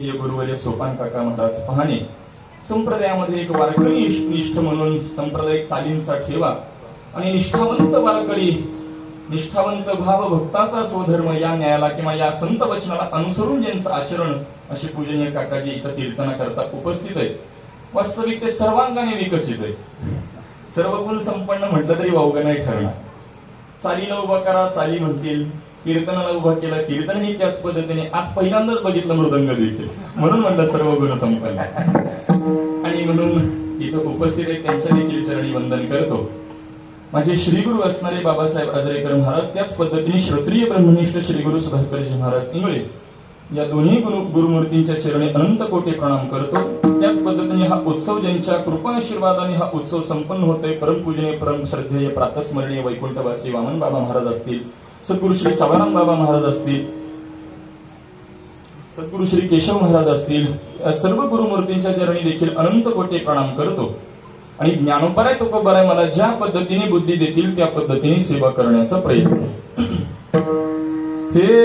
हे गुरुवर्य सोपान काका महाराज पहाणे. संप्रदायामध्ये एक वारकरी निष्ठ म्हणून संप्रदायिक चालींचा ठेवा आणि निष्ठावंत वारकरी निष्ठावंत भाव भक्ताचा स्वधर्म या न्यायाला किंवा या संत वचनाला अनुसरून ज्यांचं आचरण असे पूजनीय काकाजी इथं कीर्तना करता उपस्थित आहे वास्तविक ते सर्वांगाने विकसित आहे सर्व गुण संपन्न म्हटलं तरी वावगं नाही ठरणार. चालीला उभा करा चाली म्हणतील. कीर्तनाला उभा केला कीर्तनही त्याच पद्धतीने आज पहिल्यांदाच बघितलं मृदंग देखील. म्हणून म्हटलं सर्व गुण संपन्न. आणि म्हणून इथं उपस्थित आहेत त्यांच्या देखील चरणी वंदन करतो. माझे श्रीगुरु असणारे बाबासाहेब आजरेकर महाराज त्याच पद्धतीने श्रोत्रिय ब्रह्मनिष्ठ श्रीगुरु सुधाकरजी महाराज इंगळे या दोन्ही गुरु गुरुमूर्तींच्या चरणी अनंत कोटी प्रणाम करतो. त्याच पद्धतीने हा उत्सव ज्यांच्या कृपा आशीर्वादाने हा उत्सव संपन्न होतोय परमपूजनीय परम श्रद्धेय प्रातस्मरणीय वैकुंठवासी वामन बाबा महाराज असतील सद्गुरु श्री सवाराम बाबा महाराज असतील सद्गुरु श्री केशव महाराज असतील या सर्व गुरुमूर्तींच्या चरणी देखील अनंत कोटी प्रणाम करतो. आणि ज्ञानोपराय तुकोबराय मला ज्या पद्धतीने बुद्धी देतील त्या पद्धतीने सेवा करण्याचा प्रयत्न. हे